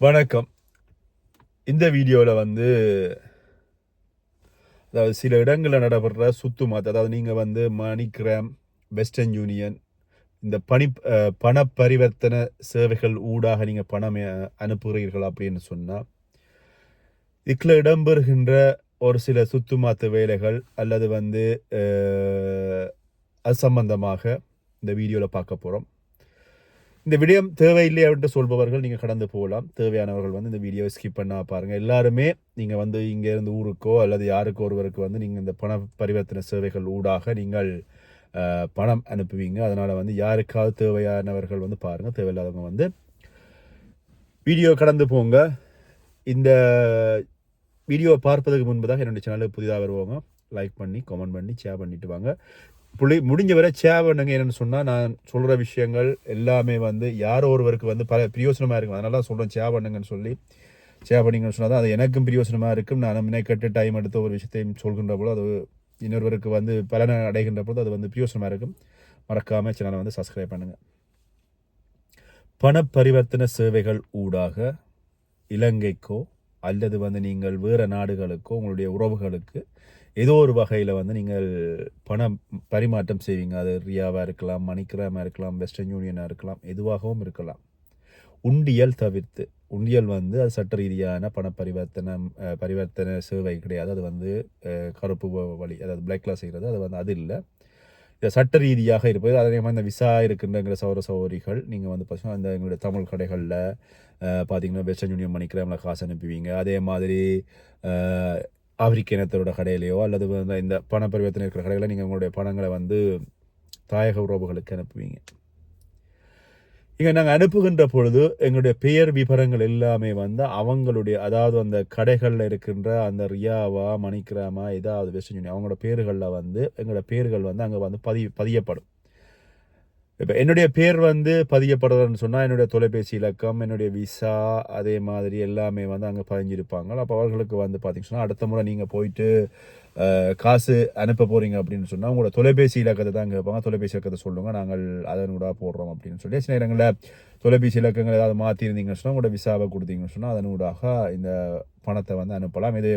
வணக்கம். இந்த வீடியோவில் வந்து அதாவது சில இடங்களில் நடைபெற சுத்து மாற்று அதாவது நீங்கள் வந்து மணிகிராம் வெஸ்டர்ன் யூனியன் இந்த பணி பண பரிவர்த்தனை சேவைகள் ஊடாக நீங்கள் பணம் அனுப்புகிறீர்கள் அப்படின்னு சொன்னால் இதில் இடம்பெறுகின்ற ஒரு சில சுத்து மாற்று வேலைகள் அல்லது வந்து அது சம்பந்தமாக இந்த வீடியோவில் பார்க்க போகிறோம் இந்த விடயம் தேவையில்லை அப்படின்னு சொல்பவர்கள் நீங்கள் கடந்து போகலாம். தேவையானவர்கள் வந்து இந்த வீடியோவை ஸ்கிப் பண்ணா பாருங்கள் எல்லாருமே நீங்கள் வந்து இங்கேருந்து ஊருக்கோ அல்லது யாருக்கோ ஒருவருக்கு வந்து நீங்கள் இந்த பண பரிவர்த்தனை சேவைகள் ஊடாக நீங்கள் பணம் அனுப்புவீங்க. அதனால் வந்து யாருக்காவது தேவையானவர்கள் வந்து பாருங்கள் தேவையில்லாதவங்க வந்து வீடியோ கடந்து போங்க. இந்த வீடியோவை பார்ப்பதற்கு முன்பதாக என்னுடைய சேனலுக்கு புதிதாக வருவாங்க. லைக் பண்ணி கமெண்ட் பண்ணி ஷேர் பண்ணிட்டு வாங்க. புள்ளி முடிஞ்ச வரை ஷேர் என்னென்னு சொன்னால் நான் சொல்கிற விஷயங்கள் எல்லாமே வந்து யாரோ ஒருவருக்கு வந்து பல பிரயோசனமாக இருக்கும். அதனால தான் சொல்கிறேன் சேவனுங்கன்னு சொல்லி. சேவனிங்கன்னு சொன்னால் தான் அது எனக்கும் பிரயோசனமாக இருக்கும். நான் மினைக்கட்டு டைம் எடுத்த ஒரு விஷயத்தையும் சொல்கின்ற போது அது இன்னொருவருக்கு வந்து பலனை அடைகின்ற போது அது வந்து பிரயோசனமாக இருக்கும். மறக்காமல் சேனலை வந்து சப்ஸ்கிரைப் பண்ணுங்கள் பண பரிவர்த்தனை சேவைகள் ஊடாக இலங்கைக்கோ அல்லது வந்து நீங்கள் வேறு நாடுகளுக்கோ உங்களுடைய உறவுகளுக்கு ஏதோ ஒரு வகையில் வந்து நீங்கள் பணம் பரிமாற்றம் செய்வீங்க. அது ரியாவாக இருக்கலாம் மணிக்கிராமாக இருக்கலாம் வெஸ்டர்ன் யூனியனாக இருக்கலாம் எதுவாகவும் இருக்கலாம். உண்டியல் தவிர்த்து உண்டியல் வந்து அது சட்ட ரீதியான பண பரிவர்த்தனை பரிவர்த்தனை சேவை கிடையாது. அது வந்து கருப்பு வழி அதாவது பிளாக்ல செய்கிறது. அது வந்து அது இல்லை. இது சட்ட ரீதியாக இருப்பது. அதே மாதிரி இந்த விசா இருக்கின்றங்கிற சௌர சௌரிகள் நீங்கள் வந்து பார்த்தீங்கன்னா இந்த எங்களுடைய தமிழ் கடைகளில் பார்த்தீங்கன்னா வெஸ்டர்ன் யூனியன் மணிக்கிராமில் காசு அனுப்புவீங்க. அதே மாதிரி ஆப்பிரிக்க இனத்தரோட கடையிலையோ அல்லது இந்த பண பரிவர்த்தனை இருக்கிற கடைகளில் நீங்கள் உங்களுடைய பணங்களை வந்து தாயக உறவுகளுக்கு அனுப்புவீங்க. இங்கே நாங்கள் அனுப்புகின்ற பொழுது எங்களுடைய பெயர் விவரங்கள் எல்லாமே வந்து அவங்களுடைய அதாவது அந்த கடைகளில் இருக்கின்ற அந்த ரியாவா மணிக்கிராமா ஏதாவது வெஸ்டர்ன் அவங்களோட பேர்களில் வந்து எங்களோட பேர்கள் வந்து அங்கே வந்து பதி பதியப்படும். இப்போ என்னுடைய பேர் வந்து பதியப்படுறதுன்னு சொன்னால் என்னுடைய தொலைபேசி இலக்கம் என்னுடைய விசா அதே மாதிரி எல்லாமே வந்து அங்கே பதிஞ்சிருப்பாங்க. அப்போ அவர்களுக்கு வந்து பார்த்தீங்கன்னா சொன்னா, அடுத்த முறை நீங்கள் போயிட்டு காசு அனுப்ப போகிறீங்க அப்படின்னு சொன்னால் உங்களோட தொலைபேசி இலக்கத்தை தான் கேட்பாங்க. தொலைபேசி இலக்கத்தை சொல்லுங்கள் நாங்கள் அதன் கூட போடுறோம் அப்படின்னு சொல்லி சில இடங்களில் தொலைபேசி இலக்கங்கள் ஏதாவது மாற்றிருந்தீங்கன்னு சொன்னால் உங்களோட விசாவை கொடுத்தீங்கன்னு சொன்னால் அதன் ஊடாக இந்த பணத்தை வந்து அனுப்பலாம். இது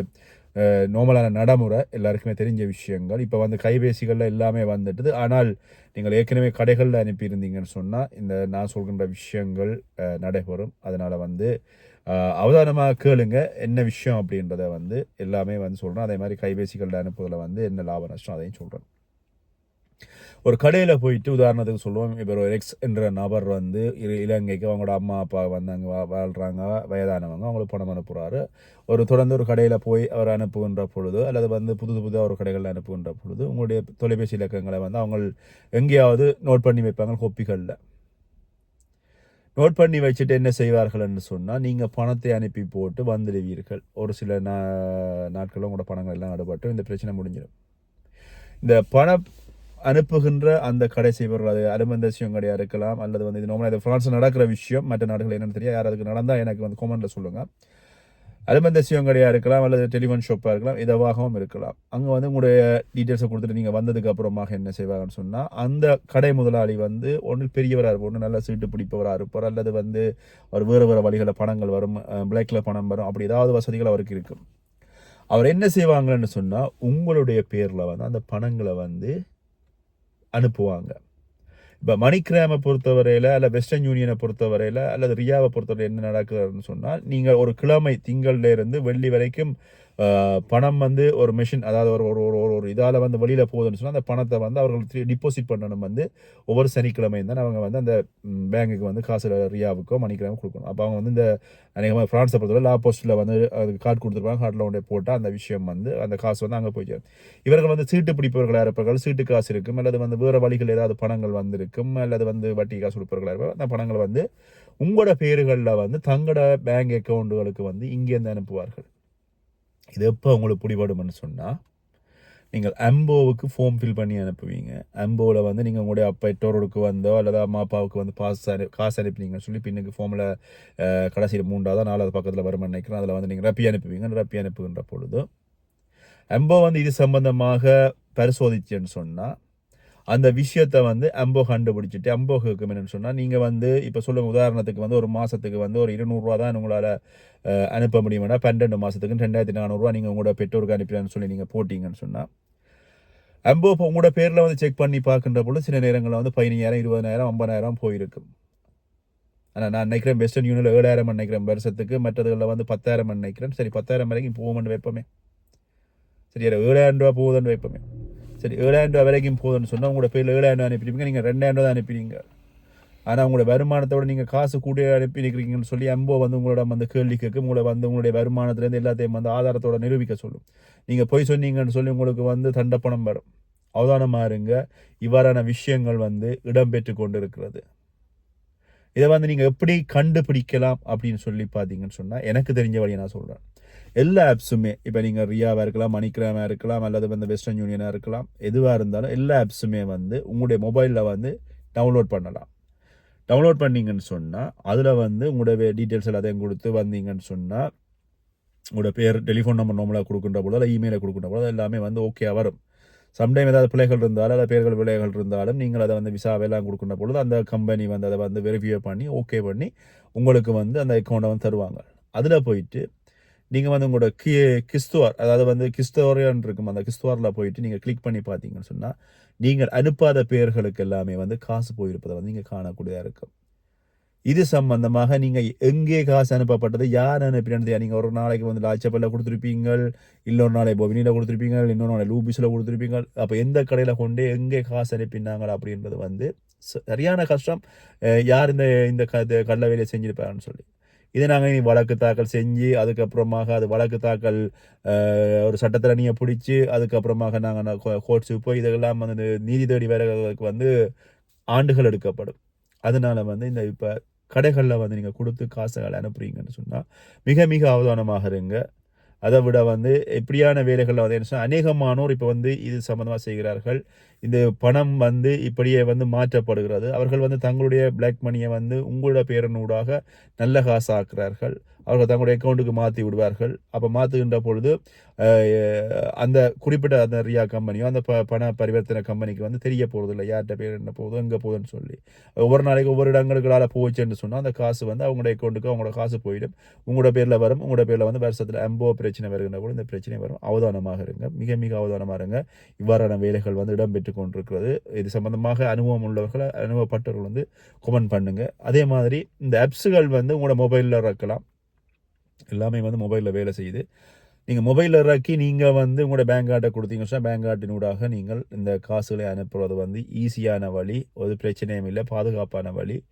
நார்மலான நடைமுறை. எல்லாருக்குமே தெரிஞ்ச விஷயங்கள். இப்போ வந்து கைபேசிகளில் எல்லாமே வந்துட்டுது. ஆனால் நீங்கள் ஏற்கனவே கடைகளில் அனுப்பியிருந்தீங்கன்னு சொன்னால் இந்த நான் சொல்கின்ற விஷயங்கள் நடைபெறும். அதனால் வந்து அவதானமாக கேளுங்க என்ன விஷயம் அப்படின்றத வந்து எல்லாமே வந்து சொல்கிறேன் அதே மாதிரி கைபேசிகளில் அனுப்புவதில் வந்து என்ன லாப நஷ்டம் அதையும் சொல்கிறேன் ஒரு கடையில் போயிட்டு உதாரணத்துக்கு சொல்லுவோம் இப்போ ஒரு எக்ஸ் என்ற நபர் வந்து இலங்கைக்கு அவங்களோட அம்மா அப்பா வந்து அங்கே வா வாழ்கிறாங்க வயதானவங்க அவங்களுக்கு பணம் அனுப்புகிறாரு ஒரு தொடர்ந்து ஒரு கடையில் போய் அவர் அனுப்புகின்ற பொழுது அல்லது வந்து புது புது ஒரு கடைகளில் அனுப்புகின்ற பொழுது உங்களுடைய தொலைபேசி இலக்கங்களை வந்து அவங்க எங்கேயாவது நோட் பண்ணி வைப்பாங்க கோப்பிகளில். நோட் பண்ணி வச்சுட்டு என்ன செய்வார்கள்னு சொன்னால் நீங்கள் பணத்தை அனுப்பி போட்டு வந்துடுவீர்கள். ஒரு சில நா நாட்களும் உங்களோட பணங்கள் எல்லாம் அடுபட்டு இந்த பிரச்சனை முடிஞ்சிடும். இந்த பணம் அனுப்புகின்ற அந்த கடை செய்பவர்கள் அது அலுமந்தசியம் கடையாக இருக்கலாம் அல்லது வந்து இது நார்மலாக இது ஃப்ரான்ஸில் நடக்கிற விஷயம் மற்ற நாடுகள் என்னென்னு தெரியாது. யார் அதுக்கு நடந்தால் எனக்கு வந்து கமெண்ட்டில் சொல்லுங்கள் அலுமந்தசியம் கடையாக இருக்கலாம் அல்லது டெலிஃபோன் ஷாப்பாக இருக்கலாம் எதுவாகவும் இருக்கலாம். அங்கே வந்து உங்களுடைய டீட்டெயில்ஸை கொடுத்துட்டு நீங்கள் வந்ததுக்கு அப்புறமாக என்ன செய்வாங்கன்னு சொன்னால் அந்த கடை முதலாளி வந்து ஒன்றில் பெரியவராக இருப்பார் ஒன்று நல்ல சீட்டு பிடிப்பவராக இருப்பார். அல்லது வந்து அவர் வேறு வேறு வழிகளில் பணங்கள் வரும் பிளாக்ல பணம் வரும் அப்படி ஏதாவது வசதிகள் அவருக்கு இருக்கும். அவர் என்ன செய்வாங்கன்னு சொன்னால் உங்களுடைய பேரில் வந்து அந்த பணங்களை வந்து அனுப்புவாங்க. இப்போ மணிக்கிராமை பொறுத்தவரையில் அல்ல வெஸ்டர்ன் யூனியனை பொறுத்தவரையில் அல்லது ரியாவை பொறுத்தவரை என்ன நடக்குதுன்னு சொன்னால் நீங்கள் ஒரு கிழமை திங்கள்லேருந்து வெள்ளி வரைக்கும் பணம் வந்து ஒரு மிஷின் அதாவது ஒரு ஒரு ஒரு ஒரு- ஒரு இதால் வந்து வெளியில் போகுதுன்னு சொன்னால் அந்த பணத்தை வந்து அவர்கள் டிபாசிட் பண்ணணும் வந்து ஒவ்வொரு சனிக்கிழமையும் தான் அவங்க வந்து அந்த பேங்குக்கு வந்து காசு ரியாவுக்கோ மணிக்கிழமை கொடுக்கணும். அப்போ அவங்க வந்து இந்த அநேகமாக ஃப்ரான்ஸை பொறுத்தவரை லா போஸ்ட்டில் வந்து அதுக்கு கார்டு கொடுத்துருப்பாங்க கார்டில் ஒன்றே போட்டால் அந்த விஷயம் வந்து அந்த காசு வந்து அங்கே போய் சேரும். இவர்கள் வந்து சீட்டு பிடிப்பவர்களாக இருப்பார்கள் சீட்டு காசு இருக்கும் அல்லது வந்து வேறு வழிகள் ஏதாவது பணங்கள் வந்திருக்கும் அல்லது வந்து வட்டி காசு கொடுப்பவர்களாக இருப்பாங்க அந்த பணங்கள் வந்து உங்களோட பேர்களில் வந்து தங்களோட பேங்க் அக்கௌண்ட்டுகளுக்கு வந்து இங்கேருந்து அனுப்புவார்கள். இது எப்போ உங்களுக்கு பிடிபடும்னு சொன்னால் நீங்கள் அம்போவுக்கு ஃபார்ம் ஃபில் பண்ணி அனுப்புவீங்க. அம்போவில் வந்து நீங்கள் உங்களுடைய அப்பா எட்டோருக்கு வந்தோ அல்லது அம்மா அப்பாவுக்கு வந்து பாஸ் அனு காசு அனுப்பினீங்கன்னு சொல்லி பின்னுக்கு ஃபார்மில் கடைசியில் மூன்றாவது நாலாவது பக்கத்தில் வரும்னு நினைக்கிறேன் அதில் வந்து நீங்கள் ரப்பி அனுப்புவீங்க. ரப்பி அனுப்புகின்ற பொழுது அம்போ வந்து இது சம்பந்தமாக பரிசோதிச்சேன்னு சொன்னால் அந்த விஷயத்த வந்து அம்போ கண்டுபிடிச்சிட்டு அம்போ கேட்கும் என்னன்னு சொன்னால் நீங்கள் வந்து இப்போ சொல்லுங்க உதாரணத்துக்கு வந்து ஒரு மாதத்துக்கு வந்து ஒரு இருநூறுவா தான் உங்களால் அனுப்ப முடியும்னா பன்னெண்டு மாதத்துக்கு ரெண்டாயிரத்தி நானூறுரூவா நீங்கள் உங்களோட பெற்றோருக்கு அனுப்பிடுன்னு சொல்லி நீங்கள் போட்டிங்கன்னு சொன்னால் அம்போ இப்போ உங்களோட பேரில் வந்து செக் பண்ணி பார்க்கின்ற பொழுது சில நேரங்களில் வந்து பதினஞ்சாயிரம் இருபதாயிரம் ஐம்பதாயிரம் போயிருக்கும். ஆனால் நான் நினைக்கிறேன் வெஸ்டர்ன் யூனியனில் ஏழாயிரம் நினைக்கிறேன் வருஷத்துக்கு மற்றதுகளில் வந்து பத்தாயிரம் நினைக்கிறேன். சரி பத்தாயிரம் வரைக்கும் போகும்னு வைப்போமே. சரி ஏழாயிரம் ரூபா போகுதுன்னு வைப்போமே. சரி ஏழாயிரம் ரூபா வரைக்கும் போதும்னு சொன்னால் உங்களோட பேரில் ஏழாயிரம் ரூபா அனுப்பிடுவீங்க நீங்கள் ரெண்டாயிரம் ரூபா தான் அனுப்பிடுவீங்க ஆனால் உங்களோட வருமானத்தோட நீங்கள் காசு கூட அனுப்பி நிற்கிறீங்கன்னு சொல்லி அம்போ வந்து உங்களோட வந்து கேள்வி கேட்கும் உங்களை வந்து உங்களுடைய வருமானத்துலேருந்து எல்லாத்தையும் வந்து ஆதாரத்தோட நிரூபிக்க சொல்லும். நீங்கள் போய் சொன்னீங்கன்னு சொல்லி உங்களுக்கு வந்து தண்டப்பணம் வரும். அவதானமாக இருங்க. இவ்வாறான விஷயங்கள் வந்து இடம்பெற்று கொண்டு இருக்கிறது இதை வந்து நீங்கள் எப்படி கண்டுபிடிக்கலாம் அப்படின்னு சொல்லி பார்த்தீங்கன்னு சொன்னால் எனக்கு தெரிஞ்ச வழியை நான் சொல்கிறேன் எல்லா ஆப்ஸுமே இப்போ நீங்கள் ரியாவாக இருக்கலாம் மணிக்கிராமாக இருக்கலாம் அல்லது வந்து வெஸ்டர்ன் யூனியனாக இருக்கலாம் எதுவாக இருந்தாலும் எல்லா ஆப்ஸுமே வந்து உங்களுடைய மொபைலில் வந்து டவுன்லோட் பண்ணலாம். டவுன்லோட் பண்ணீங்கன்னு சொன்னால் அதில் வந்து உங்களுடைய டீட்டெயில்ஸ் எல்லாத்தையும் கொடுத்து வந்தீங்கன்னு சொன்னால் உங்களோட பேர் டெலிஃபோன் நம்பர் நம்மளாக கொடுக்குன்ற பொழுது இல்லை இமெயிலை கொடுக்குற பொழுது எல்லாமே வந்து ஓகே வரும். சம்டைம் ஏதாவது பிள்ளைகள் இருந்தாலும் அல்லது பேர்கள் பிள்ளைகள் இருந்தாலும் நீங்கள் அதை வந்து விசாவெல்லாம் கொடுக்குற பொழுது அந்த கம்பெனி வந்து அதை வந்து வெரிஃபை பண்ணி ஓகே பண்ணி உங்களுக்கு வந்து அந்த அக்கௌண்ட்டை வந்து தருவாங்க. அதில் போயிட்டு நீங்கள் வந்து உங்களோட கி கிஸ்துவார் அதாவது வந்து கிஸ்துவாரியான் இருக்கும் அந்த கிஸ்துவாரில் போயிட்டு நீங்கள் கிளிக் பண்ணி பார்த்தீங்கன்னு சொன்னால் நீங்கள் அனுப்பாத பெயர்களுக்கு எல்லாமே வந்து காசு போயிருப்பதை வந்து நீங்கள் காணக்கூடியதாக இருக்கும். இது சம்பந்தமாக நீங்கள் எங்கே காசு அனுப்பப்பட்டது யார் அனுப்பினது? நீங்கள் ஒரு நாளைக்கு வந்து லாச்சப்பல்ல கொடுத்துருப்பீங்க இன்னொரு நாளை பொவினியில் கொடுத்துருப்பீங்க இன்னொரு நாளை லூபிஸில் கொடுத்துருப்பீங்க அப்போ எந்த கடையில் கொண்டு எங்கே காசு அனுப்பினாங்க அப்படின்றது வந்து ச- சரியான கஷ்டம். யார் இந்த இந்த க கடல வேலையை செஞ்சுருப்பாங்கன்னு சொல்லி. இதை நாங்கள் இனி வழக்கு தாக்கல் செஞ்சு அதுக்கப்புறமாக அது வழக்கு தாக்கல் ஒரு சட்டத்தில் நீங்கள் பிடிச்சி அதுக்கப்புறமாக நாங்கள் கோர்ட்ஸுக்கு போய் இதெல்லாம் வந்து நீதி தேடி வேலைகளுக்கு வந்து ஆண்டுகள் எடுக்கப்படும். அதனால வந்து இந்த இப்போ கடைகளில் வந்து நீங்கள் கொடுத்து காசுகளை அனுப்புறீங்கன்னு சொன்னால் மிக மிக அவதானமாக இருங்க. அதை விட வந்து எப்படியான வேலைகளில் வந்து என்ன அநேகமானோர் இப்போ வந்து இது சம்மந்தமாக செய்கிறார்கள். இந்த பணம் வந்து இப்படியே வந்து மாற்றப்படுகிறது. அவர்கள் வந்து தங்களுடைய பிளாக் மணியை வந்து உங்களோட பேரனூடாக நல்ல காசு ஆக்குறார்கள் அவர்கள் தங்களுடைய அக்கௌண்ட்டுக்கு மாற்றி விடுவார்கள். அப்போ மாற்றுகின்ற பொழுது அந்த குறிப்பிட்ட அந்த ரியா கம்பெனியோ அந்த ப பண பரிவர்த்தனை கம்பெனிக்கு வந்து தெரிய போகிறதில்ல யார்கிட்ட பேர் என்ன போகுது எங்கே போகுதுன்னு சொல்லி. ஒவ்வொரு நாளைக்கு ஒவ்வொரு இடங்களுக்குள்ளால போச்சுன்னு சொன்னால் அந்த காசு வந்து அவங்களுடைய அக்கௌண்ட்டுக்கு அவங்களோட காசு போயிடும். உங்களோட பேரில் வரும். உங்களோட பேரில் வந்து வருஷத்தில் ஐம்போ பிரச்சனை வருகின்ற கூட இந்த பிரச்சனை வரும். அவதானமாக இருங்க. மிக மிக அவதானமாக இருங்க. இவ்வாறான வேலைகள் வந்து இடம்பெற்று கொண்டிருக்கிறது. இது சம்பந்தமாக அனுபவம் உள்ளவர்கள் அனுபவப்பட்டவர்கள் வந்து கமெண்ட் பண்ணுங்கள் அதே மாதிரி இந்த ஆப்ஸுகள் வந்து உங்களோட மொபைலில் இறக்கலாம். எல்லாமே வந்து மொபைலில் வேலை செய்யுது. நீங்கள் மொபைலில் இறக்கி நீங்கள் வந்து உங்களோட பேங்க் கார்டை கொடுத்தீங்கன்னு சொன்னால் பேங்க் கார்டினூடாக நீங்கள் இந்த காசுகளை அனுப்புறது வந்து ஈஸியான வழி. ஒரு பிரச்சனையும் இல்லை. பாதுகாப்பான வழி.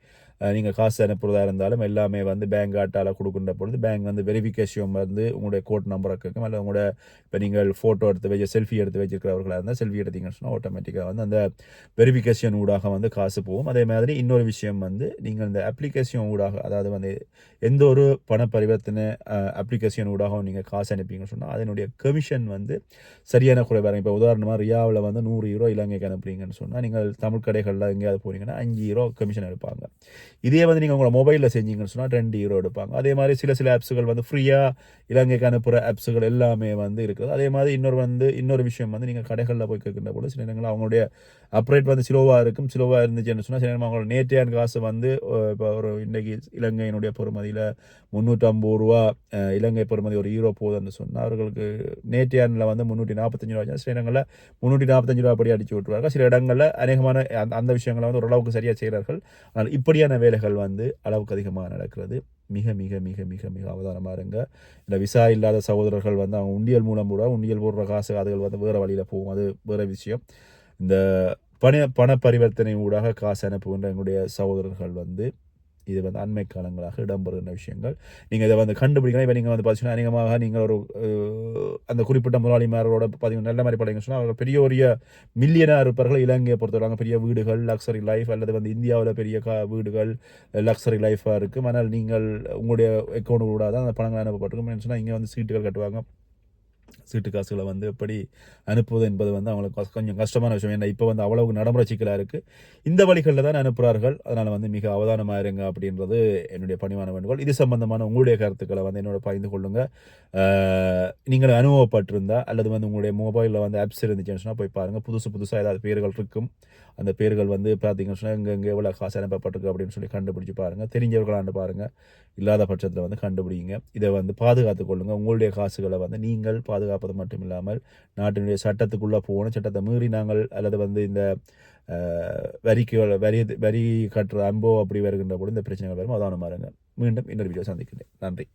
நீங்கள் காசு அனுப்புறதா இருந்தாலும் எல்லாமே வந்து பேங்க் ஆட்டால் கொடுக்குற பொழுது பேங்க் வந்து வெரிஃபிகேஷன் வந்து உங்களுடைய கோட் நம்பரை கேட்கும். அல்ல உங்களோட இப்போ நீங்கள் ஃபோட்டோ எடுத்து வச்சு செல்ஃபி எடுத்து வச்சிருக்கிறவர்களாக இருந்தால் செல்ஃபி எடுத்தீங்கன்னு சொன்னால் ஆட்டோமேட்டிக்காக வந்து அந்த வெரிஃபிகேஷன் ஊடாக வந்து காசு போகும். அதே மாதிரி இன்னொரு விஷயம் வந்து நீங்கள் இந்த அப்ளிகேஷன் ஊடாக அதாவது வந்து எந்த ஒரு பண பரிவர்த்தனை அப்ளிகேஷன் ஊடாக நீங்கள் காசு அனுப்பிங்கன்னு சொன்னால் அதனுடைய கமிஷன் வந்து சரியான குறைவாக இப்போ உதாரணமாக ரியாவில் வந்து நூறு யூரோ இலங்கைக்கு அனுப்புறீங்கன்னு சொன்னால் நீங்கள் தமிழ் கடைகளில் எங்கேயாவது போனீங்கன்னா அஞ்சு யூரோ கமிஷன் எடுப்பாங்க. இதே வந்து நீங்கள் உங்களோட மொபைலில் செஞ்சீங்கன்னு சொன்னால் ரெண்டு ஹீரோ எடுப்பாங்க. அதே மாதிரி சில சில ஆப்ஸுகள் வந்து ஃப்ரீயாக இலங்கைக்கு அனுப்புகிற ஆப்ஸுகள் எல்லாமே வந்து இருக்குது. அதே மாதிரி இன்னொரு வந்து இன்னொரு விஷயம் வந்து நீங்கள் கடைகளில் போய் கேட்கின்ற போது சில நேரங்களில் அவங்களுடைய அப்ரேட் வந்து ஸ்லோவாக இருக்கும். ஸ்லோவாக இருந்துச்சுன்னு சொன்னால் சில நேரம் அவங்களோட நேற்றையான காசு வந்து இப்போ ஒரு இன்றைக்கி இலங்கையினுடைய பொறுமதியில் முந்நூற்றம்பது ரூபா இலங்கை பொறுமதி ஒரு ஹீரோ போகுதுன்னு சொன்னால் அவர்களுக்கு நேற்றையானில் வந்து முந்நூற்றி நாற்பத்தஞ்சு ரூபா சில இடங்களில் முந்நூற்றி நாற்பத்தஞ்சு ரூபா அப்படி அடிச்சு விட்டுருவாங்க சில இடங்களில் அநேகமான அந்த அந்த விஷயங்களை வந்து ஓரளவுக்கு சரியாக செய்கிறார்கள். ஆனால் இப்படியான வேலைகள் வந்து அளவுக்கு அதிகமாக நடக்கிறது. மிக மிக மிக மிக மிக அவதானமாக இருங்க. இந்த விசா இல்லாத சகோதரர்கள் வந்து அவங்க உண்டியல் மூலம் கூட உண்டியல் போடுற காசு அதுகள் வந்து வேறு வழியில் போகும். அது வேறு விஷயம். இந்த பண பண பரிவர்த்தனை ஊடாக காசு அனுப்புகின்ற எங்களுடைய சகோதரர்கள் வந்து இது வந்து அண்மை காலங்களாக இடம்பெறுகின்ற விஷயங்கள். நீங்கள் இதை வந்து கண்டுபிடிக்கலாம். இப்போ நீங்கள் வந்து பார்த்தீங்கன்னா அநேகமாக நீங்கள் ஒரு அந்த குறிப்பிட்ட முதலாளிமாரோட பார்த்தீங்கன்னா நல்ல மாதிரி பார்த்தீங்கன்னு சொன்னால் அவங்க பெரிய பெரிய மில்லியனாக இருப்பார்கள் இலங்கையை பொறுத்தவரை பெரிய வீடுகள் லக்ஸரி லைஃப் அல்லது வந்து இந்தியாவில் பெரிய கா வீடுகள் லக்ஸரி லைஃபாக இருக்கும். ஆனால் நீங்கள் உங்களுடைய அக்கௌண்ட் கூட தான் அந்த பணங்கள் அனுப்பப்பட்டிருக்கும். சொன்னால் இங்கே வந்து சீட்டுகள் கட்டுவாங்க. சீட்டு காசுகளை வந்து எப்படி அனுப்புவது என்பது வந்து அவங்களுக்கு கொஞ்சம் கஷ்டமான விஷயம். ஏன்னா இப்போ வந்து அவ்வளவுக்கு நடைமுறை சிக்கலாக இருக்குது இந்த வழிகளில் தான் அனுப்புகிறார்கள் அதனால் வந்து மிக அவதானமாக இருங்க அப்படின்றது என்னுடைய பணிவான வேண்டுகோள். இது சம்பந்தமான உங்களுடைய கருத்துக்களை வந்து என்னோட பகிர்ந்து கொள்ளுங்கள் நீங்கள் அனுபவப்பட்டிருந்தா அல்லது வந்து உங்களுடைய மொபைலில் வந்து ஆப்ஸ் இருந்துச்சுன்னு சொன்னால் போய் பாருங்கள் புதுசு புதுசாக ஏதாவது பேர்கள் இருக்கும். அந்த பேர்கள் வந்து பார்த்தீங்கன்னு சொன்னால் இங்கே இங்கே எவ்வளோ காசு அனுப்பப்பட்டிருக்கு அப்படின்னு சொல்லி கண்டுபிடிச்சு பாருங்கள் தெரிஞ்சவர்களாண்டு பாருங்கள் இல்லாத பட்சத்தில் வந்து கண்டுபிடிங்க. இதை வந்து பாதுகாத்து கொள்ளுங்கள் உங்களுடைய காசுகளை வந்து நீங்கள் பாதுகாப்பது மட்டும் இல்லாமல் நாட்டினுடைய சட்டத்துக்குள்ளே போகணும். சட்டத்தை மீறி நாங்கள் அல்லது வந்து இந்த வரிக்கு வரி வரி கட்டுற அன்போ அப்படி வருகின்ற போது இந்த பிரச்சனைகள் வரும். அதான மாறுங்க மீண்டும் இன்னொரு வீடியோ சந்திக்கிறேன். நன்றி.